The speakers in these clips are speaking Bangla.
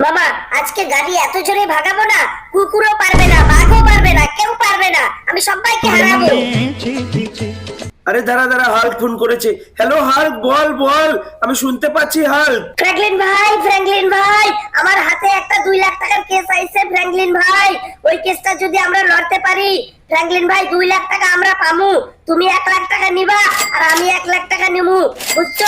বাবা আজকে গাড়ি এত জোরে ভাগাবো না কুকুরও পারবে না বাঘও পারবে না কেউ পারবে না আমি সবাইকে হারাবো। আরে দাঁড়া দাঁড়া হাল্ক ফোন করেছে। হ্যালো হাল্ক বল বল আমি শুনতে পাচ্ছি হাল্ক। ফ্র্যাঙ্কলিন ভাই ফ্র্যাঙ্কলিন ভাই আমার হাতে একটা দুই লাখ টাকার কেস আইছে ফ্র্যাঙ্কলিন ভাই। ওই কেসটা যদি আমরা লড়তে পারি ফ্র্যাঙ্কলিন ভাই, দুই লাখ টাকা আমরা পামু। তুমি এক লাখ টাকা নিবা আর আমি এক লাখ টাকা নিমু। বুঝছ?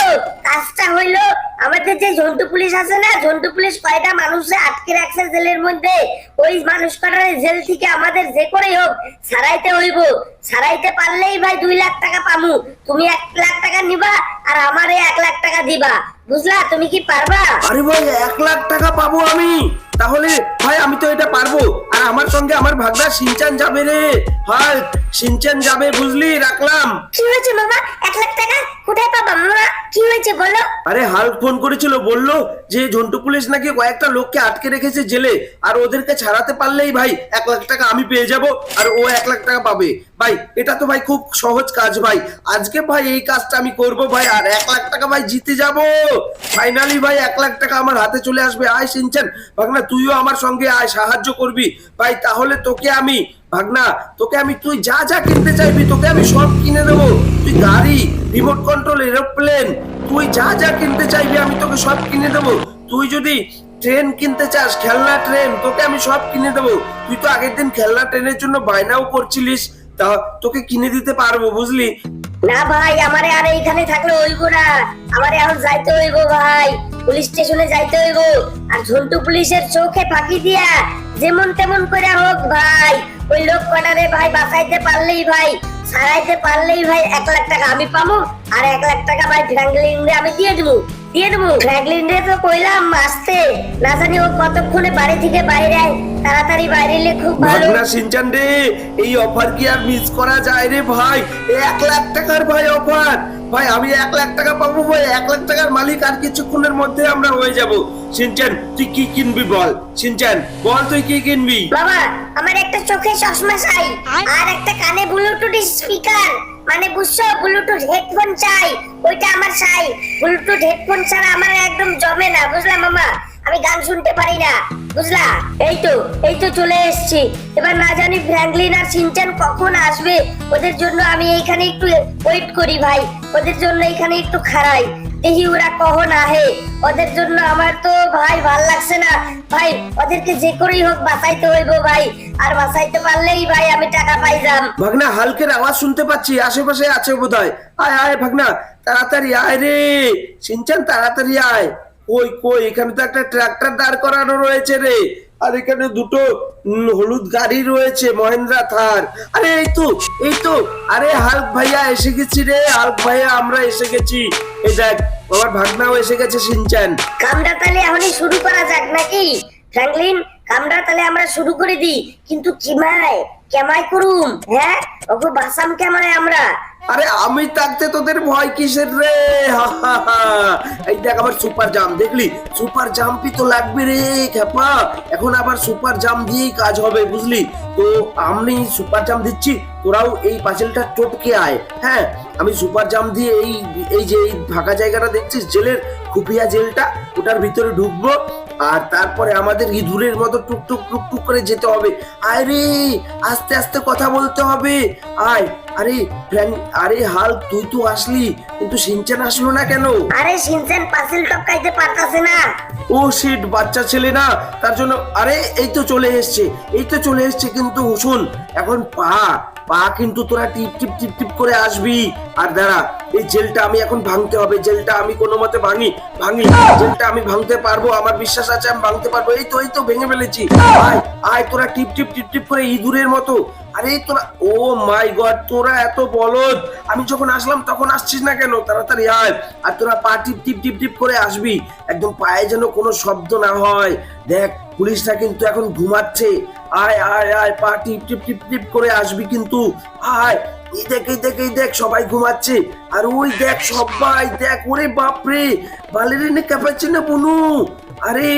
কাজটা হইল আমাদের যে জন্তু পুলিশ আছে না জন্তু পুলিশ কয়টা মানুষে আটকে রাখছে জেলের মধ্যে? ওই মানুষ কটার জেল থেকে আমাদের যে করেই হোক ছাড়াইতে হইব। ছাড়াইতে পারলেই ভাই দুই লাখ টাকা পামু। তুমি এক লাখ টাকা নিবা আর আমারে এক লাখ টাকা দিবা। বুঝলা? তুমি কি পারবা? আরে ভাই, এক লাখ টাকা পাবো আমি। তাহলে ভাই, আমি তো এটা পারব। আমার সঙ্গে আমার ভাগনা সিনচান যাবে রে। হাল্ক। সিনচান যাবে বুঝলি রাখলাম। কি হয়েছে মামা? এক লাখ টাকা কোথায় পাবা মামা? কি হয়েছে বলো? আরে হাল্ক ফোন করেছিল বলল যে ঝন্টু পুলিশ নাকি কয়েকটা লোককে আটকে রেখেছে জেলে আর ওদেরকে ছাড়াতে পারলেই ভাই এক লাখ টাকা আমি পেয়ে যাব আর ও এক লাখ টাকা পাবে। ভাই এটা তো ভাই খুব সহজ কাজ ভাই। আজকে ভাই এই কাজটা আমি করব ভাই আর এক লাখ টাকা ভাই জিতে যাব। ফাইনালি ভাই এক লাখ টাকা আমার হাতে চলে আসবে। আয় সিনচান ভাগনা তুইও আমার সঙ্গে আয় সাহায্য করবি। ভাই তাহলে তোকে আমি ভাগনা, তোকে আমি, তুই যা যা কিনতে চাইবি, তোকে আমি সব কিনে দেবো। তুই গাড়ি রিমোট কন্ট্রোল এরোপ্লেন তুই যা যা কিনতে চাইবি, আমি তোকে সব কিনে দেবো। তুই যদি ট্রেন কিনতে চাস, খেলনা ট্রেন তোকে আমি সব কিনে দেবো। তুই তো আগের দিন খেলনা ট্রেনের জন্য বায়নাও করছিলিস, তা তোকে কিনে দিতে পারব, বুঝলি? না ভাই, আমারে আর এইখানে থাকলে হইব না। আমারে এখন যাইতে হইব ভাই পুলিশ স্টেশনে যাইতে হইব। আর ঝন্টু পুলিশের চোখে ফাঁকি দিয়া, যেমন তেমন করে হোক ভাই ওই লোক কটারে ভাই বাঁচাইতে পারলেই ভাই, ছাড়াইতে পারলেই ভাই এক লাখ টাকা আমি পাবো আর এক লাখ টাকা ভাই ফ্র্যাঙ্কলিন রে আমি দিয়ে দেবো দিয়ে দেবো ফ্র্যাঙ্কলিন রে তো কইলাম আসতে, না জানি ও কতক্ষণে বাড়ি থেকে বাইরে আয়, তাড়াতাড়ি বাইরে এলে খুব ভালো। ভাগনা সিনচান এই অফার কি আর মিস করা যায় রে ভাই? এক লাখ টাকার ভাই অফার। ভাই আমি এক লাখ টাকা পাবো ভাই এক লাখ টাকার মালিক আর কিছুক্ষণের মধ্যে আমরা হয়ে যাব। সিনচান তুই কি কিনবি বল? সিনচান বল তুই কি কিনবি? বাবা আমার একটা চোখে চশমা চাই আর একটা কানে ব্লুটুথ স্পিকার মানে বুঝছ ব্লুটুথ হেডফোন চাই ওইটা আমার চাই। ব্লুটুথ হেডফোন ছাড়া আমার একদম জমে না বুঝলা মামা? আমি গান শুনতে পারি না বুঝলা? এই তো এই তো চলে এসেছি। এবার না জানি ফ্র্যাঙ্কলিন আর সিনচান কখন আসবে ওদের জন্য আমি এইখানে একটু ওয়েট করি ভাই। ওদের জন্য এখানে একটু খারাই দেখি ওরা কখন আহে। ওদের জন্য আমার তো ভাই ভালো লাগছে না। ভাই, ওদেরকে যে করেই হোক বাঁচাইতে হইব ভাই। আর বাঁচাইতে পারলেই ভাই আমি টাকা পাই যাম। ভাগনা, হালকের আওয়াজ শুনতে পাচ্ছি। আশেপাশে আছে বোধহয়। আয় আয় ভাগনা, তাড়াতাড়ি আয় রে। সিনচান, তাড়াতাড়ি আয়। কই কই, এখানে তো একটা ট্রাক্টর দাঁড় করানো রয়েছে রে। আর এখানে দুটো হলুদ গাড়ি রয়েছে, মহেন্দ্রা থার। আরে, এই তো এই তো, আরে, হালক ভাইয়া এসে গেছি রে, হালক ভাইয়া, আমরা এসে গেছি। এই দেখ, আমার ভাগনাও এসে গেছে সিনচান কামটা তাহলে এখনই শুরু করা যাক নাকি? ফ্র্যাঙ্কলিন কামটা তাহলে আমরা শুরু করে দিই, কিন্তু কি কিমায় কেমাই করুম? হ্যাঁ? ওকে বাসাম কেমায় আমরা? আরে আমি থাকতে তোদের ভয় কিসের রে। এই দেখ আবার সুপার জাম, দেখলি? সুপার জাম্পই তো লাগবে রে, খেপা। এখন আবার সুপার জাম দিয়েই কাজ হবে, বুঝলি? তো আমি সুপার জাম দিচ্ছি, তোরাও এই পাঁচিলটা টপকে আয়। হ্যাঁ আমি সুপার জাম দিয়ে এই এই যে এই ফাঁকা জায়গাটা দেখছিস, জেলের খুপিয়া জেলটা, ওটার ভিতরে ঢুকবো। আর তারপরে আমাদের ইঁদুরের মতো টুকটুক টুকটুক করে যেতে হবে। আয় রে আস্তে আস্তে কথা বলতে হবে। আয় আরে ফ্র্যাঙ্ক আরে হাল তুই তো আসলি কিন্তু সিনচান আসলো না কেন? আরে সিনসেন পাসিল টপকাইতে পারতাছে না। ও শিট বাচ্চা ছেলে না তার জন্য আরে এই তো চলে এসছে এই তো চলে এসছে কিন্তু শুন এখন পা পা কিন্তু তোরা টিপ টিপ টিপ টিপ করে আসবি। আর দাঁড়া, এই জেলটা আমি এখন ভাঙতে হবে, জেলটা আমি কোনো মতে ভাঙি ভাঙি। জেলটা আমি ভাঙতে পারব, আমার বিশ্বাস আছে, আমি ভাঙতে পারব। এই তো এই তো, ভেঙে ফেলেছি। আয় আয়, তোরা টিপ টিপ টিপ টিপ করে ইঁদুরের মতো। আরে, তোরা, ও মাই গড, তোরা এত বলদ। আমি যখন আসলাম, তখন আসছিস না কেন? তাড়াতাড়ি আয়। আর তোরা পা টিপ টিপ টিপ টিপ করে আসবি। একদম পায়ে যেন কোনো শব্দ না হয়। দেখ, পুলিশরা কিন্তু এখন ঘুমাচ্ছে। আয় আয় আয়, পা টিপ টিপ টিপ টিপ করে আসবি কিন্তু। আয়, এই দেখ এই দেখ এই দেখ, সবাই ঘুমাচ্ছে। আর ওই দেখ, সবাই দেখ, ওরে বাপরে বালেরিনে না বুনু। আরে,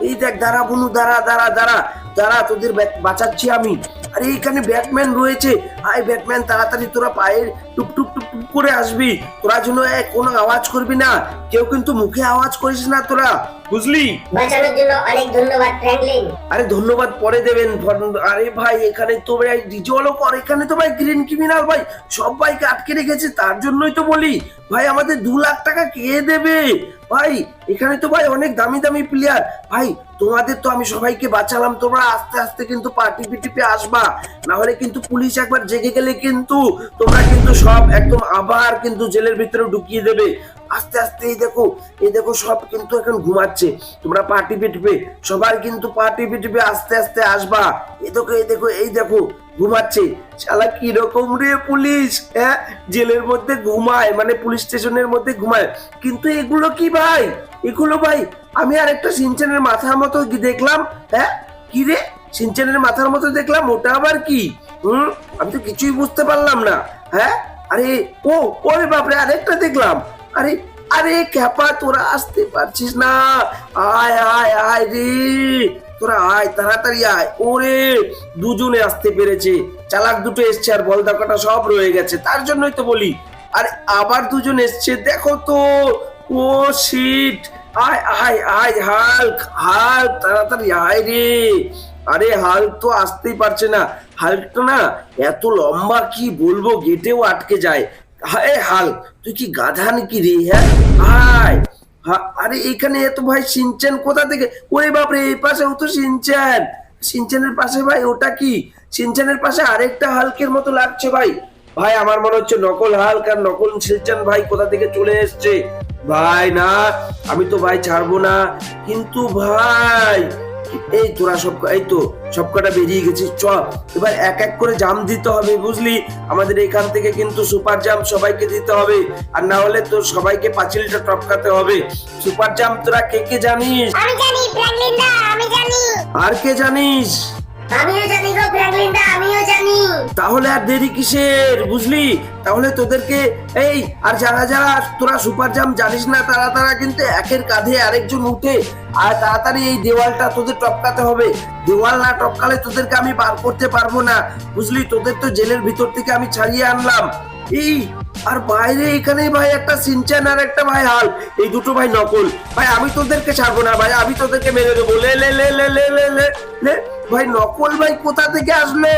এই দেখ, দাঁড়া বুনু, দাঁড়া দাঁড়া দাঁড়া দাঁড়া, তোদের বাঁচাচ্ছি আমি। আরে, এখানে ব্যাটম্যান রয়েছে। আয়, ব্যাটম্যান, তাড়াতাড়ি তোরা পায়ের টুপ টুপ টুপ টুপ করে আসবি। তোরা যেন কোনো আওয়াজ করবি না। কেউ কিন্তু মুখে আওয়াজ করিস না তোরা। বুঝলি? বাঁচানোর জন্য অনেক ধন্যবাদ ফ্র্যাঙ্কলিন। আরে ধন্যবাদ পরে দেবেন আরে ভাই এখানে তো ভাই এখানে তো ভাই গ্রিন ক্রিমিনাল ভাই আটকে রেখেছে তার জন্যই তো বলি। ভাই আমাদের দু লাখ টাকা কে দেবে? ভাই এখানে তো ভাই অনেক দামি দামি প্লেয়ার ভাই তোমাদের তো আমি সবাইকে বাঁচালাম তোমরা আস্তে আস্তে কিন্তু পার্টি পিটিপে আসবা। না হলে কিন্তু পুলিশ একবার জেগে গেলে কিন্তু তোমরা কিন্তু সব একদম আবার কিন্তু জেলের ভিতরে ঢুকিয়ে দেবে। আস্তে আস্তে এই দেখো এই দেখো সব কিন্তু এখন ঘুমাচ্ছে। তোমরা পার্টি পিটবে সবার কিন্তু পার্টি পিটবে, আস্তে আস্তে আসবা। এই দেখো এই দেখো এই দেখো, ঘুমাচ্ছে। শালা কীরকম রে পুলিশ হ্যাঁ? জেলের মধ্যে ঘুমায় মানে পুলিশ স্টেশনের মধ্যে ঘুমায়। কিন্তু এগুলো কি ভাই? এগুলো ভাই, আমি আর একটা সিনচেনের মাথার মতো দেখলাম হ্যাঁ? কি রে? সিনচেনের মাথার মতো দেখলাম, ওটা আবার কি? হুম? আমি তো কিছুই বুঝতে পারলাম না হ্যাঁ? আরে, ও, ওরে বাপরে, আরেকটা দেখলাম। আরে আরে, ক্যাপা, তোরা আসতে পারছিস না। আয় আয় আয় রে। তোরা আয়, তাড়াতাড়ি আয়। ওরে, দুজনে আসতে পেরেছে। চালাক দুটো এসছে আর বলদা কটা সব রয়ে গেছে। তার জন্যই তো বলি। আরে, আবার দুজন এসছে, দেখো তো। ও শিট আয় আয় আয়, হাল্ক হাল্ক, তাড়াতাড়ি আয় রে। আরে, হাল্ক তো আসতেই পারছে না। হাল্কটা না এত লম্বা, কি বলব, গেটেও আটকে যায়। হায় হাল্ক তুই কি গাধা নাকি রে হ্যাঁ? আয় আরে এখানে এত ভাই সিনচেন কোথা থেকে? ওরে বাপরে, এই পাশেও তো সিনচেন। সিনচেনের পাশে ভাই ওটা কি? সিনচেনের পাশে আরেকটা হালকের মতো লাগছে ভাই। ভাই, আমার মনে হচ্ছে নকল হালক আর নকল সিনচেন ভাই কোথা থেকে চলে এসছে? ভাই, না, আমি তো ভাই ছাড়বো না। কিন্তু ভাই এই তোরা সব এই তো সব কটা বেরিয়ে গেছিস চ এবার এক এক করে জাম দিতে হবে বুঝলি? আমাদের এখান থেকে কিন্তু সুপার জাম সবাইকে দিতে হবে। আর না হলে তোর সবাইকে পাঁচিলটা টপকাতে হবে। সুপার জাম তোরা কে কে জানিস? আমি জানি আমি জানি। আর কে জানিস? আমিও জানি গো ফ্র্যাঙ্কলিনদা আমিও জানি। তাহলে আর দেরি কিসের, বুঝলি? তাহলে তোদেরকে, এই, আর যারা যারা, তোরা সুপার জাম জানিস না, তারা তারা কিন্তু একের কাঁধে আরেকজন উঠে, আর তাড়াতাড়ি এই দেওয়ালটা তোদের টপকাতে হবে। দেওয়াল না টপকালে তোদেরকে আমি বার করতে পারব না, বুঝলি? তোদের তো জেলের ভিতর থেকে আমি ছাড়িয়ে আনলাম। এই আর বাইরে এখানে ভাই একটা সিনচান আর একটা ভাই হাল। এই দুটো ভাই নকল। ভাই, আমি তোদেরকে ছাড়বো না ভাই, আমি তোদেরকে মেরে দেবো। লে লে লে লে লে লে লে লে। ভাই, নকল ভাই কোথা থেকে আসলো?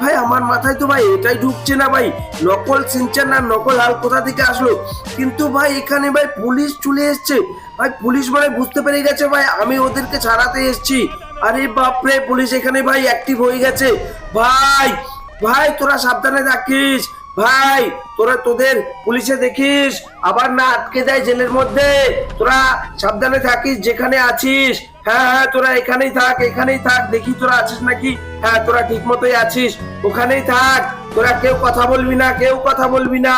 ভাই, আমার মাথায় তো ভাই এটাই ঢুকছে না ভাই। নকল সিনচান আর নকল হাল কোথা থেকে আসলো? কিন্তু ভাই, এখানে ভাই পুলিশ চলে এসছে। ভাই, পুলিশ মানে বুঝতে পেরে গেছে ভাই, আমি ওদেরকে ছাড়াতে এসেছি। আরে বাপরে, পুলিশ এখানে ভাই অ্যাক্টিভ হয়ে গেছে। ভাই ভাই, তোরা সাবধানে থাকিস। ভাই তোরা তোদের পুলিশে দেখিস আবার না আটকে দেয় জেলের মধ্যে। তোরা সাবধানে থাকিস যেখানে আছিস। হ্যাঁ হ্যাঁ তোরা এখানেই থাক এখানেই থাক। দেখি তোরা আছিস নাকি? হ্যাঁ তোরা ঠিক মতোই আছিস। ওখানেই থাক। তোরা কেউ কথা বলবি না কেউ কথা বলবি না।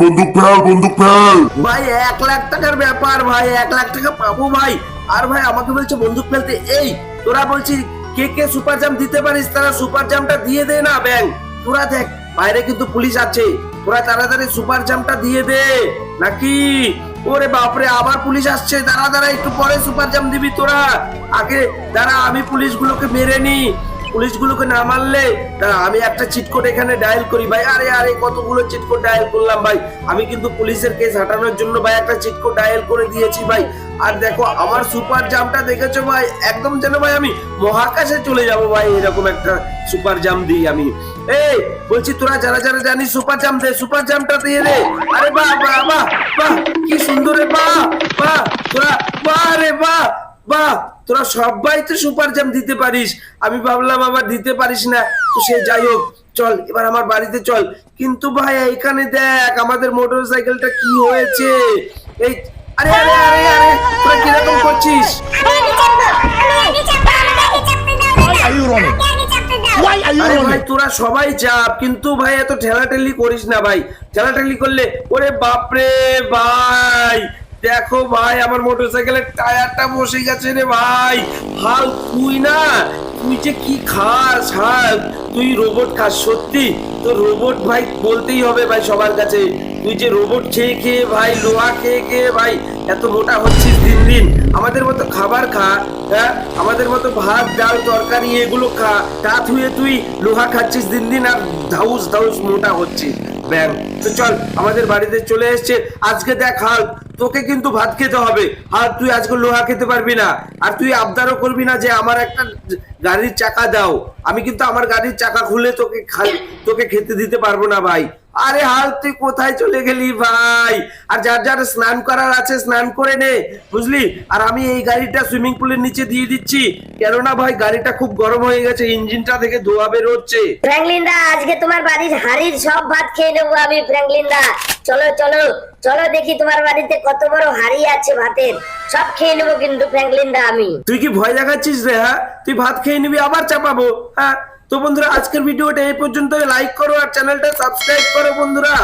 বন্দুক ফেল বন্দুক ফেল। ভাই এক লাখ টাকার ব্যাপার ভাই এক লাখ টাকা পাবো ভাই। আর ভাই আমাকে বলছে বন্দুক ফেলতে। এই তোরা বলছি কে কে সুপার জাম দিতে পারিস? তারা সুপার জামটা দিয়ে দে না ব্যাংক তোরা দেখ বাইরে কিন্তু পুলিশ আছে। তোরা তাড়াতাড়ি সুপার জামটা দিয়ে দে। নাকি? ওরে বাপরে, আবার পুলিশ আসছে। দাঁড়া দাঁড়া, একটু পরে সুপার জাম দিবি তোরা। আগে দাঁড়া, আমি পুলিশগুলোকে মেরে নি পুলিশগুলোকে না মারলে আমি একটা চিটকোড এখানে ডায়াল করি। ভাই, আরে আরে, কতগুলো চিটকোড ডায়াল করলাম ভাই? আমি কিন্তু পুলিশের কেস হাঁটানোর জন্য ভাই একটা চিটকোড ডায়াল করে দিয়েছি ভাই। আর দেখো, আমার সুপার জামটা দেখেছ ভাই? একদম যেন ভাই আমি মহাকাশে চলে যাব ভাই, এরকম একটা সুপার জাম দিই আমি। এই, বলছি তোরা যারা যারা জানিস সুপার জাম দে সুপার জামটা দিয়ে দে। আরে বাহ বাহ বাহ বাহ, কি সুন্দর রে, বাহ বাহ, তোরা, বাহ রে, বাহ। বাহ তোরা সবাই তো সুপার জাম দিতে পারিস। আমি ভাবলাম আবার দিতে পারিস না। তো সে যাই হোক চল এবার আমার বাড়িতে চল। কিন্তু ভাই এখানে দেখ আমাদের মোটর সাইকেলটা কি হয়েছে? এই আরে আরে আরে আরে তোরা কীরকম করছিস? ভাই তোরা সবাই চাপ কিন্তু ভাই এত ঠেলাঠেলি করিস না ভাই। ঠেলাঠেলি করলে ওরে বাপরে ভাই। দেখো ভাই, আমার মোটরসাইকেলের টায়ারটা বসে গেছে রে ভাই। হাল তুই না? তুই যে কি খাস হাল তুই রোবট খাস, সত্যি? তো রোবট ভাই বলতেই হবে ভাই সবার কাছে। তুই যে রোবট খেয়ে খেয়ে ভাই, লোহা খেয়ে খেয়ে ভাই, এত মোটা হচ্ছিস দিন দিন। আমাদের মতো খাবার খা হ্যাঁ? আমাদের মতো ভাত, ডাল, তরকারি, এগুলো খা। তা ধুয়ে তুই লোহা খাচ্ছিস দিন দিন আর ধাউস ধাউস মোটা হচ্ছিস। ব্যাং। তো চল, আমাদের বাড়িতে চলে এসছে। আজকে দেখ হাল তোকে কিন্তু ভাত খেতে হবে। আর তুই আজকে লোহা খেতে পারবি না। আর তুই আবদারও করবি না যে আমার একটা গাড়ির চাকা দাও। আমি কিন্তু আমার গাড়ির চাকা খুলে তোকে তোকে খেতে দিতে পারব না, ভাই। আরে হাল তুই কোথায় চলে গেলি ভাই? আর যার যার স্নান করার আছে স্নান করে নে বুঝলি? আর আমি এই গাড়িটা সুইমিং পুলের নিচে দিয়ে দিচ্ছি। কেননা ভাই গাড়িটা খুব গরম হয়ে গেছে ইঞ্জিনটা থেকে ধোয়া বের হচ্ছে ফ্র্যাঙ্কলিন দা আজকে তোমার বাড়ির হাড়ির সব ভাত খেয়ে নেব আমি ফ্র্যাঙ্কলিন দা চলো চলো চলো দেখি তোমার বাড়িতে কত বড় হাড়ি আছে ভাতের। সব খেয়ে নেব কিন্তু ফ্র্যাঙ্কলিন দা আমি। তুই কি ভয় দেখাচ্ছিস রে হ্যাঁ? তুই ভাত খেয়ে নিবি আবার চাপাবো হ্যাঁ? তো বন্ধুরা আজকের ভিডিওটা এই পর্যন্ত লাইক করো আর চ্যানেলটা সাবস্ক্রাইব করো বন্ধুরা।